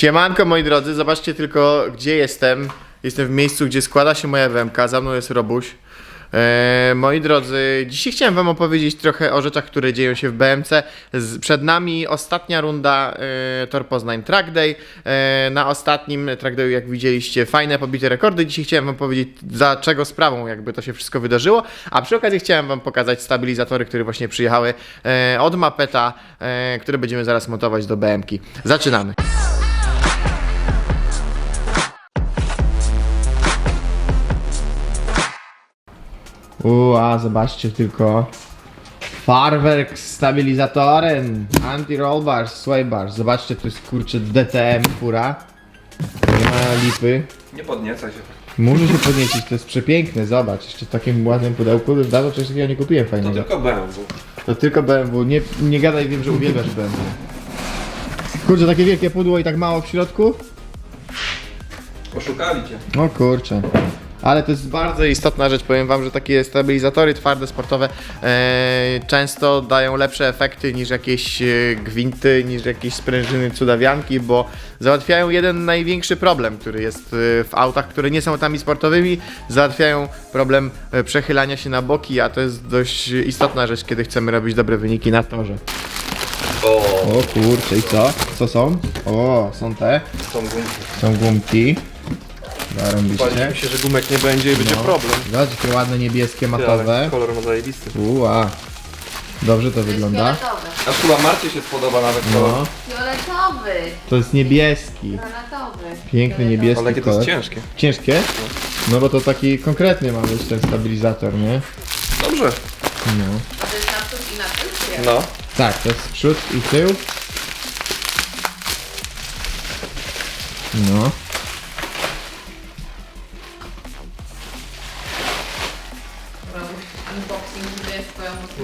Siemanko moi drodzy, zobaczcie tylko gdzie jestem. Jestem w miejscu, gdzie składa się moja wemka, za mną jest Robuś. E, moi drodzy, dzisiaj chciałem wam opowiedzieć trochę o rzeczach, które dzieją się w BMC. Z, przed nami ostatnia runda e, Tor Poznań Track Day. E, na ostatnim Track jak widzieliście, fajne pobite rekordy. Dzisiaj chciałem wam powiedzieć, za czego sprawą jakby to się wszystko wydarzyło. A przy okazji chciałem wam pokazać stabilizatory, które właśnie przyjechały e, od Mapeta, e, które będziemy zaraz montować do BMki. Zaczynamy. Ua, zobaczcie tylko. Farwerk z stabilizatorem, anti-roll bars, sway bars. Zobaczcie, to jest kurczę DTM fura. Nie ma lipy. Nie podniecaj się. Może się podniecić, to jest przepiękne, zobacz. Jeszcze w takim ładnym pudełku, dawno czegoś takiego nie kupiłem To fajnego. tylko BMW. To tylko BMW, nie, nie gadaj, wiem, że uwielbiasz BMW. Kurczę, takie wielkie pudło i tak mało w środku? Oszukali cię. O kurczę. Ale to jest bardzo istotna rzecz, powiem wam, że takie stabilizatory twarde, sportowe e, często dają lepsze efekty niż jakieś e, gwinty, niż jakieś sprężyny cudawianki, bo załatwiają jeden największy problem, który jest e, w autach, które nie są autami sportowymi, załatwiają problem e, przechylania się na boki, a to jest dość istotna rzecz, kiedy chcemy robić dobre wyniki na torze. O, O kurczę, i co? Co są? O, są te, są gumki. są gumki. Baliśmy Zarąbiście. się, że gumek nie będzie i będzie No. problem. Zobacz, jakie ładne niebieskie Ty, matowe. ale kolor ma zajebisty. Uła. Dobrze to wygląda. Fioletowy. Aż chyba Marcie się spodoba nawet kolor. No, Fioletowy. to jest niebieski. Granatowy. Piękny Fioletowy. niebieski Ale jakie to jest kolor. ciężkie. Ciężkie? No bo to taki konkretny ma być ten stabilizator, nie? Dobrze. No. A to jest na przód i na tył? czy jak? No. Tak, to jest przód i tył. No.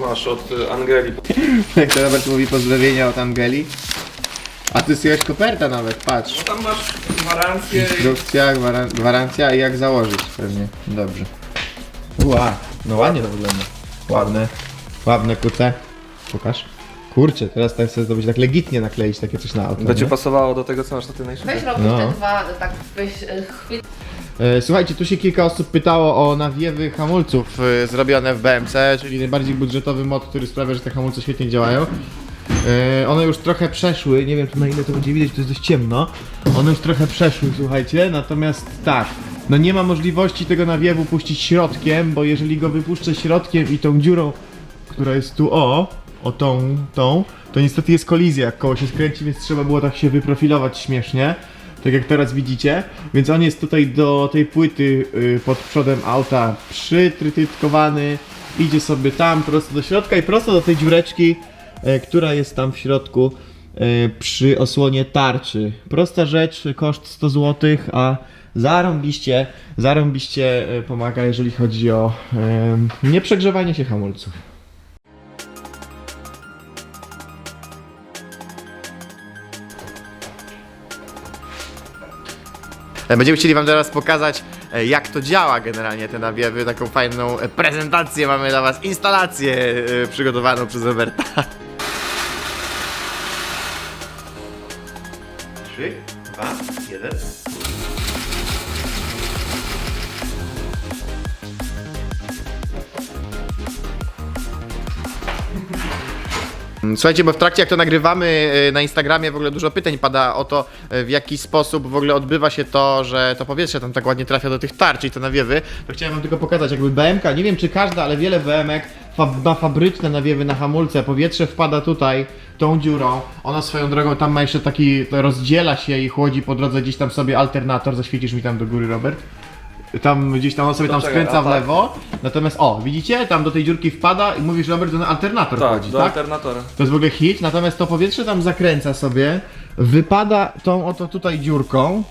Masz od y, Angeli. Jak to Robert mówi pozdrowienia od Angeli. A tu jest jakaś koperta nawet, patrz. No tam masz gwarancję i... Instrukcja, gwaran- gwarancja i jak założyć pewnie. Dobrze. Ła, no ładnie to wygląda. Ładne. Ładne kuce. Pokaż. Kurczę, teraz tak chcę zdobyć tak legitnie nakleić takie coś na auto. Będzie nie? pasowało do tego, co masz na Weź najszybciej. robić No. te dwa, tak weź e, chwyt. E, Słuchajcie, tu się kilka osób pytało o nawiewy hamulców e, zrobione w BMC, czyli najbardziej budżetowy mod, który sprawia, że te hamulce świetnie działają. E, One już trochę przeszły, nie wiem tu na ile to będzie widać, to jest dość ciemno. One już trochę przeszły, słuchajcie, natomiast tak, no nie ma możliwości tego nawiewu puścić środkiem, bo jeżeli go wypuszczę środkiem i tą dziurą, która jest tu o, o tą, tą, to niestety jest kolizja, jak koło się skręci, więc trzeba było tak się wyprofilować śmiesznie tak jak teraz widzicie, więc on jest tutaj do tej płyty y, pod przodem auta przytrytytkowany, idzie sobie tam prosto do środka i prosto do tej dziureczki, y, która jest tam w środku y, przy osłonie tarczy. Prosta rzecz, koszt 100 zł, a zarąbiście, zarąbiście pomaga, jeżeli chodzi o nieprzegrzewanie się hamulców. Będziemy chcieli Wam teraz pokazać, e, jak to działa generalnie te nawiewy. Taką fajną e, prezentację mamy dla Was, instalację e, przygotowaną przez Roberta. Trzy, dwa, jeden. Słuchajcie, bo w trakcie jak to nagrywamy e, na Instagramie w ogóle dużo pytań pada o to, e, w jaki sposób w ogóle odbywa się to, że to powietrze tam tak ładnie trafia do tych tarcz i te nawiewy. To chciałem wam tylko pokazać, jakby BMK, nie wiem czy każda, ale wiele BMK ma fabryczne nawiewy na hamulce, powietrze wpada tutaj tą dziurą, ona swoją drogą tam ma jeszcze taki, rozdziela się i chłodzi po drodze gdzieś tam sobie alternator, zaświecisz mi tam do góry Robert? Tam gdzieś tam on sobie tam Poczekaj, skręca a w tak. lewo, natomiast o, widzicie, tam do tej dziurki wpada i mówisz Robert, że na alternator Tak, chodzi, do tak? alternatora. To jest w ogóle hit, natomiast to powietrze tam zakręca sobie, wypada tą oto tutaj dziurką,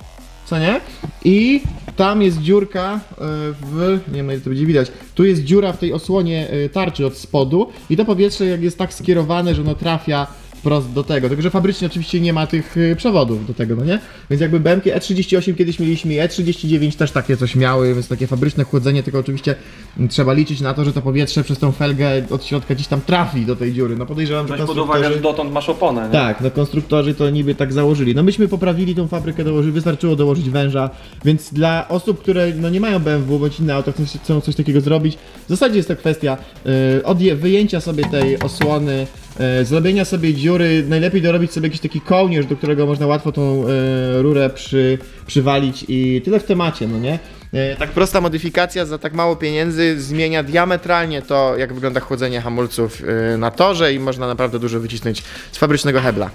co nie? I tam jest dziurka y, w, nie wiem na ile to będzie widać, tu jest dziura w tej osłonie y, tarczy od spodu i to powietrze jak jest tak skierowane, że ono trafia wprost do tego. Tylko, że fabrycznie oczywiście nie ma tych y, przewodów do tego, no nie? Więc jakby BMK E38 kiedyś mieliśmy i E39 też takie coś miały, więc takie fabryczne chłodzenie, tylko oczywiście mm, trzeba liczyć na to, że to powietrze przez tą felgę od środka gdzieś tam trafi do tej dziury. No podejrzewam, że Weź pod uwagę, że dotąd masz oponę, nie? tak, no konstruktorzy to niby tak założyli. No myśmy poprawili tą fabrykę, dołożyli, wystarczyło dołożyć węża, więc dla osób, które no nie mają BMW bądź inne auto, chcą- coś takiego zrobić, w zasadzie jest to kwestia y, odje- wyjęcia sobie tej osłony, zrobienia sobie dziury, najlepiej dorobić sobie jakiś taki kołnierz, do którego można łatwo tą y, rurę przy, przywalić i tyle w temacie, no nie? Y, Tak prosta modyfikacja za tak mało pieniędzy zmienia diametralnie to, jak wygląda chłodzenie hamulców na torze i można naprawdę dużo wycisnąć z fabrycznego hebla.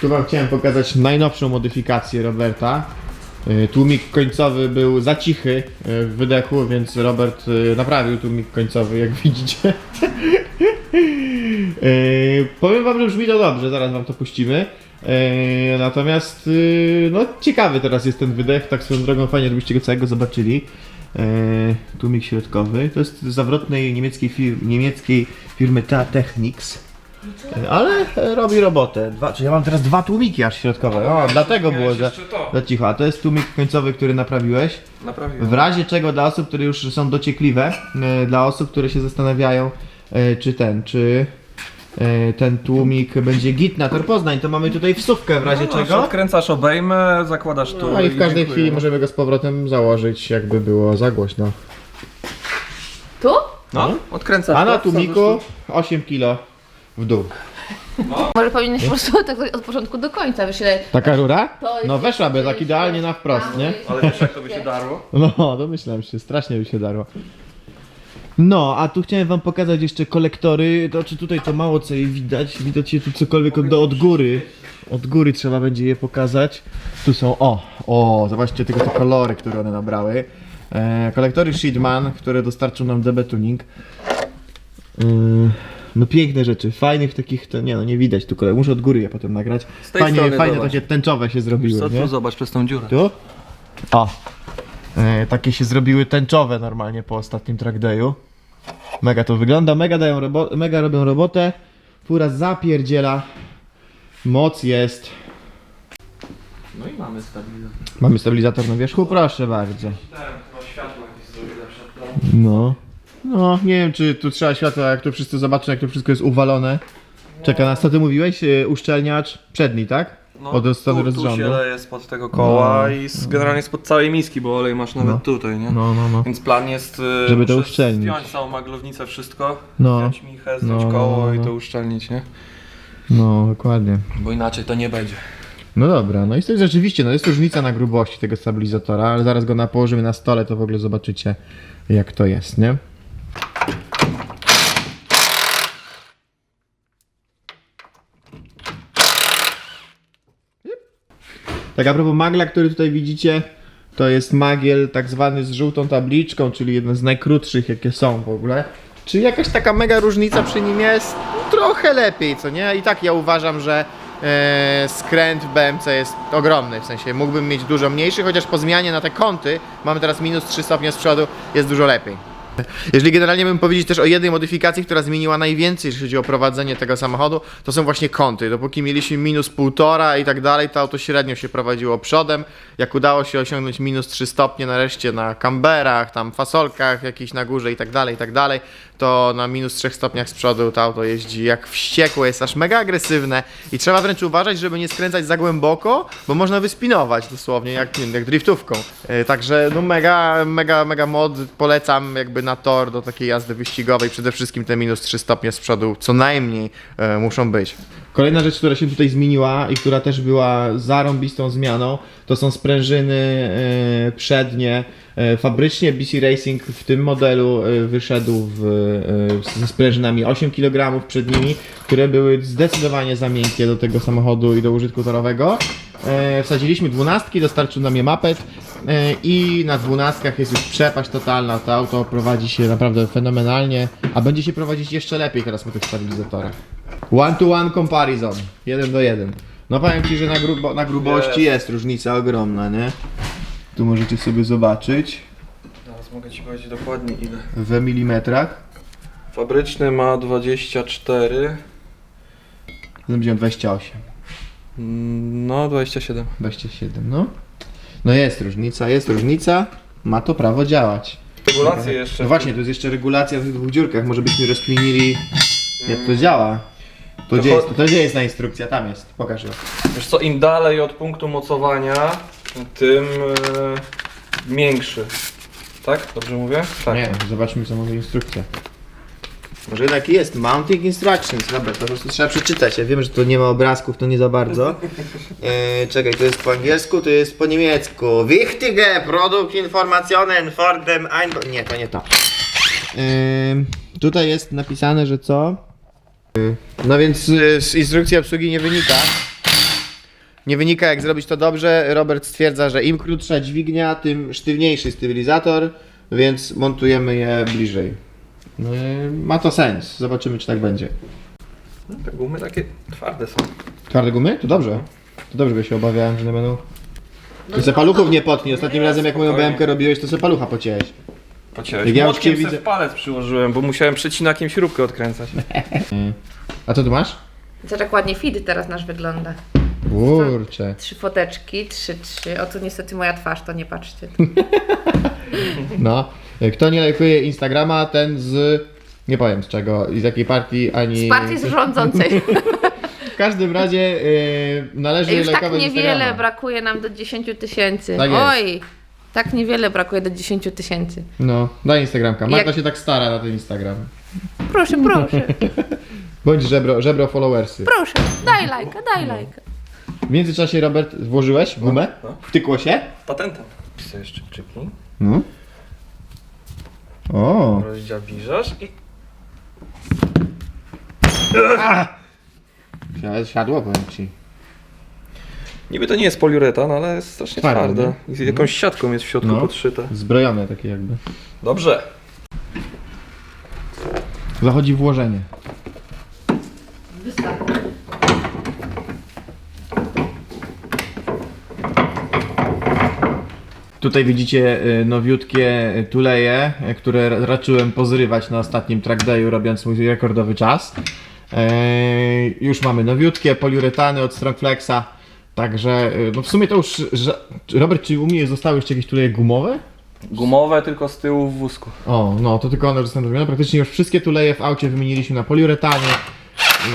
Tu wam chciałem pokazać najnowszą modyfikację Roberta. Tłumik końcowy był za cichy w wydechu, więc Robert naprawił tłumik końcowy, jak widzicie. Y, Powiem wam, że brzmi to dobrze, zaraz wam to puścimy. Y, Natomiast y, no ciekawy teraz jest ten wydech, tak swoją drogą fajnie, żebyście go całego zobaczyli. Y, Tłumik środkowy, to jest z zawrotnej niemieckiej, fir- niemieckiej firmy Ta Technics. Ale e, robi robotę. Dwa, czy ja mam teraz dwa tłumiki aż środkowe. O, dlatego było, że za cicho. A to jest tłumik końcowy, który naprawiłeś. Naprawiłem. W razie czego dla osób, które już są dociekliwe, e, dla osób, które się zastanawiają, e, czy ten, czy e, ten tłumik będzie git na tor Poznań, to mamy tutaj wsówkę w razie No, czego. Odkręcasz obejmę, zakładasz tu No i w każdej dziękuję. chwili możemy go z powrotem założyć, jakby było za głośno. Tu? No, odkręcasz A na tłumiku wsadzasz 8 kg w dół. Może powinieneś po prostu tak od początku do końca, wiesz ile... Taka rura? No weszłaby tak idealnie na wprost, nie? Ale wiesz jak to by się darło? No, domyślam się, strasznie by się darło. No, a tu chciałem wam pokazać jeszcze kolektory. To czy tutaj to mało co je widać? Widać je tu cokolwiek od, od góry. Od góry trzeba będzie je pokazać. Tu są, o, o, zobaczcie tylko te kolory, które one nabrały. E, kolektory Sheetman, które dostarczą nam DB Tuning. Yy, no piękne rzeczy, fajnych takich, to nie no, nie widać tu kolor. Muszę od góry je potem nagrać. Z tej Fajnie, strony fajne zobacz. takie tęczowe się zrobiły, Co nie? tu zobacz przez tą dziurę. Tu? O. E, takie się zrobiły tęczowe normalnie po ostatnim track dayu. Mega to wygląda, mega dają robo- mega robią robotę. Fura zapierdziela. Moc jest. No i mamy stabilizator. Mamy stabilizator na wierzchu, proszę bardzo. Tak, no światło jakieś. No. No, nie wiem czy tu trzeba światła, jak to wszyscy zobaczą, jak to wszystko jest uwalone. Czeka nas, co ty mówiłeś? E, Uszczelniacz przedni, tak? Od strony No, tu, tu rozrządu. się leje spod tego koła No. i z, generalnie spod całej miski, bo olej masz nawet No. tutaj, nie? No, no, no. Więc plan jest, y, Żeby to uszczelnić. zdjąć całą maglownicę, wszystko, No. zdjąć michę, zdjąć No, koło no, i no. to uszczelnić, nie? No, dokładnie. Bo inaczej to nie będzie. No dobra, no i to rzeczywiście, no jest różnica na grubości tego stabilizatora, ale zaraz go na położymy na stole, to w ogóle zobaczycie jak to jest, nie? Tak a propos magla, który tutaj widzicie, to jest magiel tak zwany z żółtą tabliczką, czyli jeden z najkrótszych jakie są w ogóle. Czy jakaś taka mega różnica przy nim jest? Trochę lepiej, co nie? I tak ja uważam, że e, skręt w BMC jest ogromny, w sensie mógłbym mieć dużo mniejszy, chociaż po zmianie na te kąty, mamy teraz minus 3 stopnie z przodu, jest dużo lepiej. Jeżeli generalnie bym powiedzieć też o jednej modyfikacji, która zmieniła najwięcej, jeśli chodzi o prowadzenie tego samochodu, to są właśnie kąty. Dopóki mieliśmy minus półtora i tak dalej, to auto średnio się prowadziło przodem. Jak udało się osiągnąć minus 3 stopnie nareszcie na kamberach, tam fasolkach jakichś na górze i tak dalej, i tak dalej, to na minus 3 stopniach z przodu to auto jeździ jak wściekłe, jest aż mega agresywne i trzeba wręcz uważać, żeby nie skręcać za głęboko, bo można wyspinować dosłownie jak, jak driftówką. E, Także no mega, mega, mega mod polecam jakby na tor do takiej jazdy wyścigowej. Przede wszystkim te minus 3 stopnie z przodu co najmniej e, muszą być. Kolejna rzecz, która się tutaj zmieniła i która też była zarąbistą zmianą, to są sprężyny e, przednie. E, fabrycznie BC Racing w tym modelu e, wyszedł w, ze sprężynami 8 kg przednimi, które były zdecydowanie za miękkie do tego samochodu i do użytku torowego. Wsadziliśmy dwunastki, dostarczył nam je mapet i na dwunastkach jest już przepaść totalna. To auto prowadzi się naprawdę fenomenalnie, a będzie się prowadzić jeszcze lepiej teraz po tych stabilizatorach. One to one comparison, jeden do jeden. No powiem Ci, że na, grubo, na grubości jest różnica ogromna, nie? Tu możecie sobie zobaczyć Teraz mogę Ci powiedzieć dokładnie ile. w milimetrach. Fabryczny ma 24, ten będzie miał 28. Mm, No, 27. 27, no. No jest różnica, jest różnica. Ma to prawo działać. Regulacje jeszcze. No właśnie, to jest jeszcze regulacja w tych dwóch dziurkach. Może byśmy rozkminili, jak to działa. To, gdzie, jest, to gdzie jest ta instrukcja? Tam jest. Pokaż ją. Wiesz co, im dalej od punktu mocowania, tym e, większy. Tak? Dobrze mówię? Tak. Nie, zobaczmy co mówi instrukcja. Może jednak jest Mounting Instructions. Dobra, to po prostu trzeba przeczytać. Ja wiem, że tu nie ma obrazków, to nie za bardzo. E, czekaj, to jest po angielsku, to jest po niemiecku. Wichtige Produktinformationen for dem ein... Nie, to nie to. E, tutaj jest napisane, że co? No więc e, z instrukcji obsługi nie wynika. Nie wynika jak zrobić to dobrze. Robert stwierdza, że im krótsza dźwignia, tym sztywniejszy stabilizator, więc montujemy je bliżej. No, i ma to sens. Zobaczymy, czy tak będzie. No, Te gumy takie twarde są. Twarde gumy? To dobrze. To dobrze, bo się obawiałem, że nie będą. No Ty se to- paluchów nie potnij. Ostatnim No razem jak moją. BMK robiłeś, to se palucha pocięłeś. Jak ja już Młotkiem cię widzę- w palec przyłożyłem, bo musiałem przecinakiem śrubkę odkręcać. A co tu masz? Zobacz jak ładnie feed teraz nasz wygląda. Kurczę. Trzy foteczki, trzy, trzy. O tu niestety moja twarz, to nie patrzcie. No. Kto nie lajkuje Instagrama, ten z... Nie powiem z czego i z jakiej partii, ani... Z partii rządzącej. W każdym razie yy, należy Już tak lajkować niewiele Instagrama. brakuje nam do 10 tysięcy. Tak jest. Oj, tak niewiele brakuje do 10 tysięcy. No, daj Instagramka. Marta Jak- się tak stara na ten Instagram. Proszę, proszę, Bądź żebro, żebro followersy. proszę. Daj lajka, daj lajka. W międzyczasie, Robert, włożyłeś gumę? no. Wtykło się? Patentem. Pisałeś jeszcze czyki. No. O. Rozdziabiżasz i... Siadło, powiem ci. Niby to nie jest poliuretan, ale jest strasznie Twardy, twarde. I z jakąś siatką jest w środku No. podszyte. Zbrojone takie jakby. Dobrze. Zachodzi włożenie. Wystarczy. Tutaj widzicie y, nowiutkie y, tuleje, y, które ra- raczyłem pozrywać na ostatnim track dayu, robiąc mój rekordowy czas. Już mamy nowiutkie poliuretany od Strongflexa. Także, y, no w sumie to już, Robert, czy u mnie zostały jeszcze jakieś tuleje gumowe? Gumowe tylko z tyłu w wózku. O, no to tylko one zostaną zrobione. Praktycznie już wszystkie tuleje w aucie wymieniliśmy na poliuretanie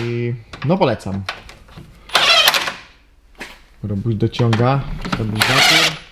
i no polecam. Robuś dociąga stabilizator.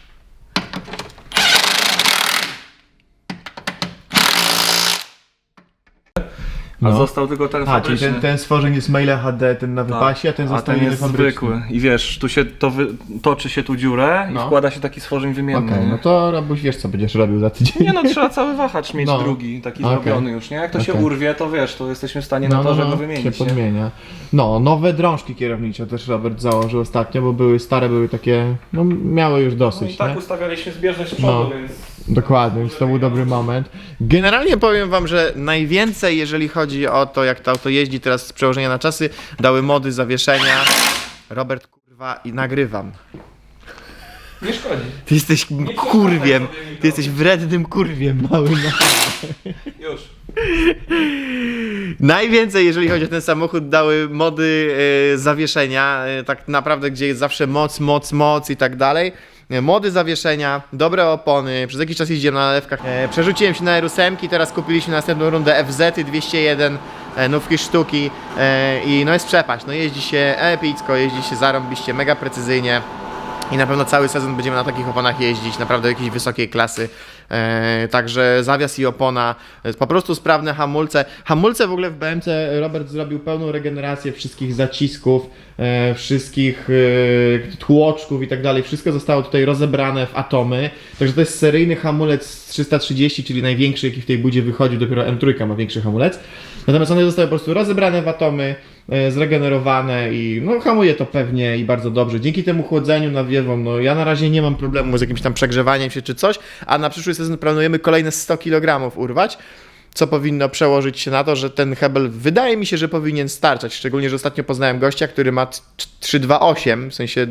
A No. został tylko ten A, czyli fabryczny. ten, ten stworzeń jest maile HD, ten na wypasie, a ten a został ten jest zwykły. I wiesz, tu się to wy... toczy się tu dziurę No. i wkłada się taki stworzeń wymienny. Okej, nie? no to Robuś wiesz co będziesz robił za tydzień. Nie no, trzeba cały wahacz mieć No. drugi, taki Okej. zrobiony już, nie? Jak to się Okej. urwie, to wiesz, to jesteśmy w stanie na to, żeby wymienić, No, się nie? podmienia. No, nowe drążki kierownicze też Robert założył ostatnio, bo były stare, były takie, no miały już No dosyć, i tak nie? ustawialiśmy zbieżność przodu, No. więc... Dokładnie, więc to był dobry moment. Generalnie powiem wam, że najwięcej, jeżeli chodzi o to, jak to auto jeździ teraz z przełożenia na czasy, dały mody zawieszenia. Robert, kurwa, i nagrywam. Nie szkodzi. Ty jesteś kurwiem, ty jesteś wrednym kurwiem, mały na... Już. Najwięcej, jeżeli chodzi o ten samochód, dały mody e, zawieszenia, e, tak naprawdę, gdzie jest zawsze moc, moc, moc i tak dalej. Mody zawieszenia, dobre opony, przez jakiś czas jeździłem na nalewkach. E, przerzuciłem się na R8, teraz kupiliśmy następną rundę FZ 201, e, nówki sztuki e, i no jest przepaść, no jeździ się epicko, jeździ się zarąbiście, mega precyzyjnie. I na pewno cały sezon będziemy na takich oponach jeździć, naprawdę jakiejś wysokiej klasy. E, także zawias i opona, po prostu sprawne hamulce. Hamulce w ogóle w BMC Robert zrobił pełną regenerację wszystkich zacisków, e, wszystkich e, tłoczków i tak dalej. Wszystko zostało tutaj rozebrane w atomy. Także to jest seryjny hamulec 330, czyli największy, jaki w tej budzie wychodzi. Dopiero M3 ma większy hamulec. Natomiast one zostały po prostu rozebrane w atomy, zregenerowane i no hamuje to pewnie i bardzo dobrze. Dzięki temu chłodzeniu nawiewom, no ja na razie nie mam problemu z jakimś tam przegrzewaniem się czy coś, a na przyszły sezon planujemy kolejne 100 kg urwać. Co powinno przełożyć się na to, że ten hebel wydaje mi się, że powinien starczać. Szczególnie, że ostatnio poznałem gościa, który ma t- 328, w sensie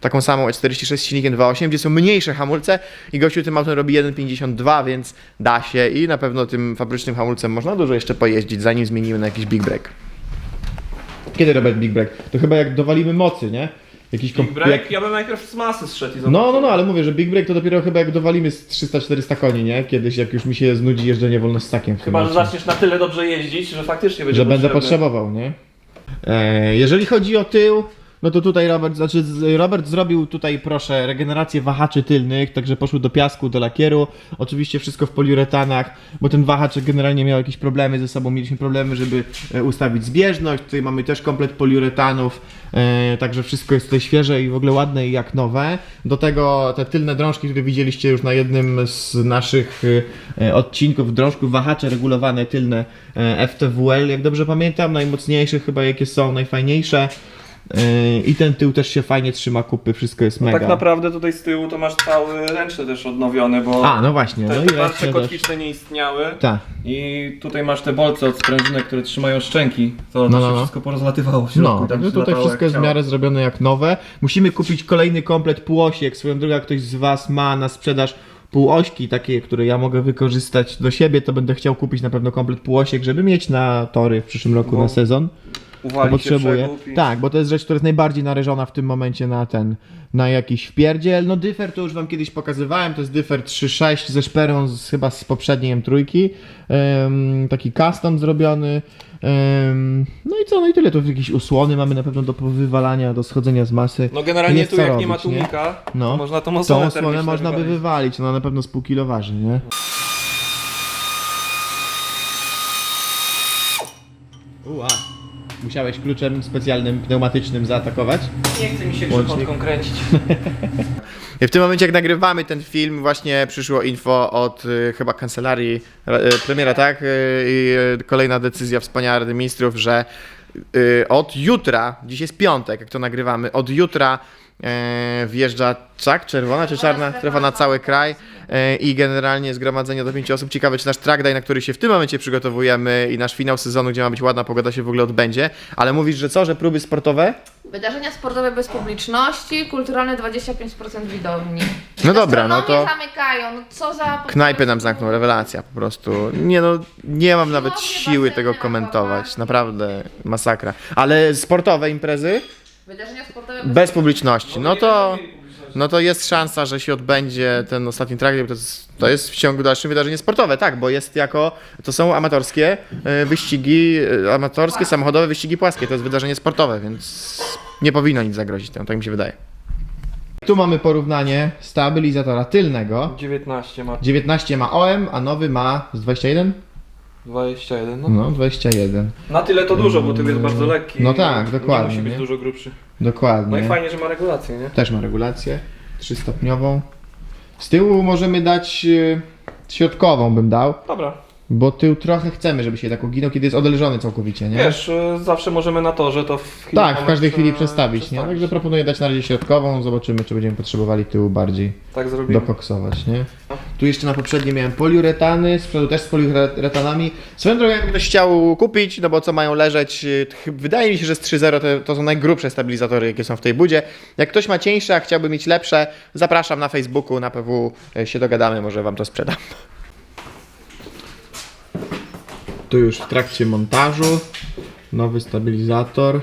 taką samą E46 z silnikiem 2.8, gdzie są mniejsze hamulce i gościu tym autem robi 1.52, więc da się i na pewno tym fabrycznym hamulcem można dużo jeszcze pojeździć, zanim zmienimy na jakiś big break. Kiedy Robert Big Break? To chyba jak dowalimy mocy, nie? Jakiś Big komp- break? jak- Ja bym najpierw z masy zszedł i No, no, no, ale mówię, że Big Break to dopiero chyba jak dowalimy z 300-400 koni, nie? Kiedyś jak już mi się znudzi jeżdżenie wolnostakiem w tym Chyba, że zaczniesz na tyle dobrze jeździć, że faktycznie będzie że będę potrzebny. potrzebował, nie? E, jeżeli chodzi o tył, no to tutaj Robert, znaczy Robert zrobił tutaj, proszę, regenerację wahaczy tylnych, także poszły do piasku, do lakieru. Oczywiście wszystko w poliuretanach, bo ten wahacz generalnie miał jakieś problemy ze sobą. Mieliśmy problemy, żeby e, ustawić zbieżność. Tutaj mamy też komplet poliuretanów, e, także wszystko jest tutaj świeże i w ogóle ładne i jak nowe. Do tego te tylne drążki, które widzieliście już na jednym z naszych e, odcinków, drążków wahacze regulowane tylne FTWL, jak dobrze pamiętam, najmocniejsze chyba jakie są, najfajniejsze. E, I ten tył też się fajnie trzyma kupy, wszystko jest No mega. tak naprawdę tutaj z tyłu to masz cały ręczny też odnowiony, bo A, no właśnie, te, no te i tarcze resztę też. kotwiczne nie istniały. Tak. I tutaj masz te bolce od sprężynek, które trzymają szczęki. To, to No, się no, no. wszystko porozlatywało w środku. No, tam no się tutaj latało wszystko jest w chciało. miarę zrobione jak nowe. Musimy kupić kolejny komplet półosiek. Swoją drogą, jak ktoś z Was ma na sprzedaż półośki, takie, które ja mogę wykorzystać do siebie, to będę chciał kupić na pewno komplet półosiek, żeby mieć na tory w przyszłym roku Bo na sezon. To Uwali się potrzebuję. przegub i... Tak, bo to jest rzecz, która jest najbardziej narażona w tym momencie na ten, na jakiś wpierdziel. No dyfer to już wam kiedyś pokazywałem, to jest dyfer 3.6 ze szperą z, chyba z poprzedniej M3. Ym, taki custom zrobiony. Ym, no i co, no i tyle. Tu jakieś usłony mamy na pewno do wywalania, do schodzenia z masy. No generalnie tu jak nie ma robić, nie? tłumika, No. to można tą Tą osłonę osłonę termiczną można by wywalić. no na pewno z pół kilo waży, nie? Ua. Musiałeś kluczem specjalnym pneumatycznym zaatakować? Nie chce mi się Łącznik. grzechotką kręcić. W tym momencie, jak nagrywamy ten film, właśnie przyszło info od y, chyba kancelarii y, premiera, tak? Y, I y, kolejna decyzja wspaniała Rady Ministrów, że y, od jutra, dziś jest piątek, jak to nagrywamy, od jutra wjeżdża czak, czerwona czy czarna strefa na cały kraj y, i generalnie zgromadzenie do pięciu osób. Ciekawe, czy nasz track day, na który się w tym momencie przygotowujemy i nasz finał sezonu, gdzie ma być ładna pogoda, się w ogóle odbędzie. Ale mówisz, że co, że próby sportowe? Wydarzenia sportowe bez publiczności, kulturalne 25% widowni. No dobra, no to... zamykają, no co za... Knajpy nam zamknął, rewelacja po prostu. Nie no, nie mam nawet siły tego komentować, naprawdę masakra. Ale sportowe imprezy Wydarzenia sportowe bez publiczności, no to, no to jest szansa, że się odbędzie ten ostatni track, bo to jest, to jest w ciągu dalszym wydarzenie sportowe, tak, bo jest jako, to są amatorskie e, wyścigi, e, amatorskie samochodowe wyścigi płaskie, to jest wydarzenie sportowe, więc nie powinno nic zagrozić temu, tak mi się wydaje. Tu mamy porównanie stabilizatora tylnego. 19 ma 19 ma OM, a nowy ma z 21? 21, no. No, 21. Na tyle to dużo, bo tył jest bardzo lekki. No tak, dokładnie, Nie musi być nie? dużo grubszy. Dokładnie. No i fajnie, że ma regulację, nie? Też ma regulację trzystopniową. Z tyłu możemy dać y, środkową bym dał, Dobra. Bo tył trochę chcemy, żeby się tak uginął, kiedy jest odleżony całkowicie, nie? Wiesz, y, zawsze możemy na to, że to w chwili tak, w moment każdej chwili przestawić, nie? Także proponuję dać na razie środkową, zobaczymy, czy będziemy potrzebowali tyłu bardziej Tak zrobimy. dokoksować, nie? Tu jeszcze na poprzednie miałem poliuretany, z przodu też z poliuretanami. Swoją drogą, jakby ktoś chciał kupić, no bo co mają leżeć, y, ch- wydaje mi się, że z 3.0 to, to są najgrubsze stabilizatory, jakie są w tej budzie. Jak ktoś ma cieńsze, a chciałby mieć lepsze, zapraszam na Facebooku, na PW y, się dogadamy, może wam to sprzedam. Tu już w trakcie montażu nowy stabilizator.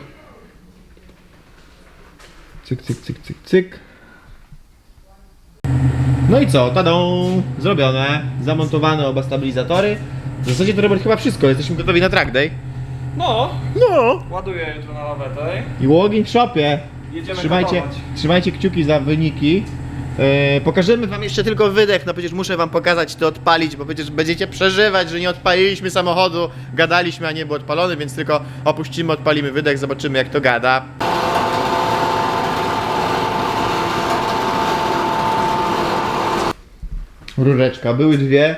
Cyk, cyk, cyk, cyk, cyk. No i co? Tadą! Zrobione, zamontowane oba stabilizatory. W zasadzie to Robert chyba wszystko, jesteśmy gotowi na track day. No, No! ładuję jutro na lawetę I Walking Shopie. Jedziemy Trzymajcie, gotować. trzymajcie kciuki za wyniki. Yy, pokażemy wam jeszcze tylko wydech, no przecież muszę wam pokazać to odpalić, bo przecież będziecie przeżywać, że nie odpaliliśmy samochodu, gadaliśmy, a nie był odpalony, więc tylko opuścimy, odpalimy wydech, zobaczymy jak to gada. Rureczka, były dwie,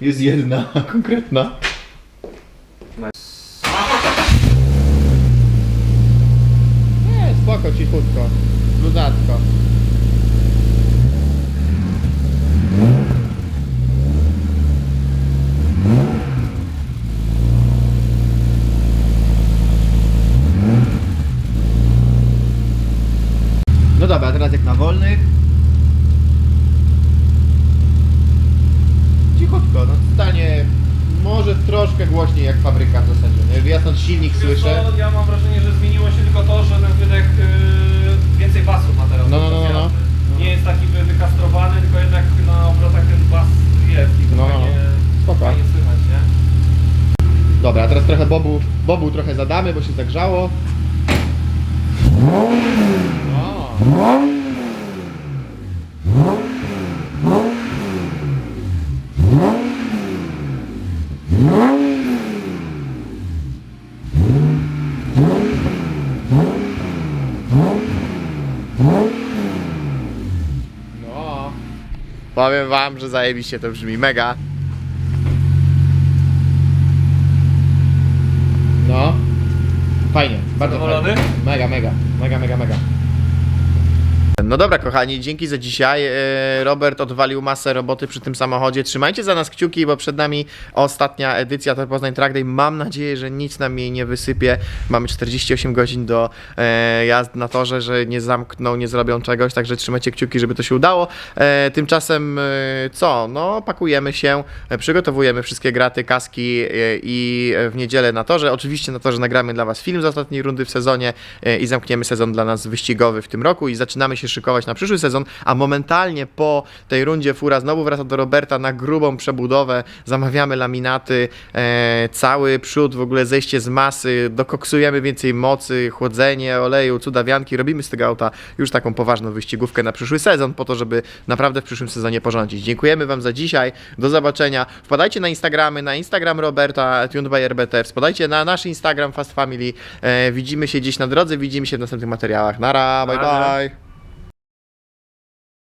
jest jedna konkretna. Nie, spoko, cichutko, luzacko. No dobra, teraz jak na wolnych. Cichutko, no totalnie może troszkę głośniej jak fabryka w zasadzie, nie? Ja stąd silnik Wiesz słyszę. co, ja mam wrażenie, że zmieniło się tylko to, że ten wydech yy, więcej basów ma teraz. No, no, no, no, no. Nie jest taki wy- wykastrowany, tylko jednak na obrotach ten bas jest i to No, no, no. fajnie, Spoko. fajnie słychać, nie? Dobra, a teraz trochę bobu, bobu trochę zadamy, bo się zagrzało. No. Powiem wam, że zajebiście to brzmi mega. No. Fajnie, bardzo Zadowolony? fajnie. Mega, mega, mega, mega, mega. No dobra, kochani, dzięki za dzisiaj. E, Robert odwalił masę roboty przy tym samochodzie. Trzymajcie za nas kciuki, bo przed nami ostatnia edycja Tor Poznań Track Day. Mam nadzieję, że nic nam jej nie wysypie. Mamy 48 godzin do e, jazd na torze, że nie zamkną, nie zrobią czegoś, także trzymajcie kciuki, żeby to się udało. E, tymczasem co? No, pakujemy się, przygotowujemy wszystkie graty, kaski i w niedzielę na torze. Oczywiście na torze nagramy dla Was film z ostatniej rundy w sezonie i zamkniemy sezon dla nas wyścigowy w tym roku i zaczynamy się szykować na przyszły sezon, a momentalnie po tej rundzie fura znowu wraca do Roberta na grubą przebudowę, zamawiamy laminaty, e, cały przód, w ogóle zejście z masy, dokoksujemy więcej mocy, chłodzenie, oleju, cudawianki, robimy z tego auta już taką poważną wyścigówkę na przyszły sezon, po to, żeby naprawdę w przyszłym sezonie porządzić. Dziękujemy Wam za dzisiaj, do zobaczenia. Wpadajcie na Instagramy, na Instagram Roberta, Tuned by RBT, wpadajcie na nasz Instagram Fast Family, e, widzimy się gdzieś na drodze, widzimy się w następnych materiałach. Nara, bye bye!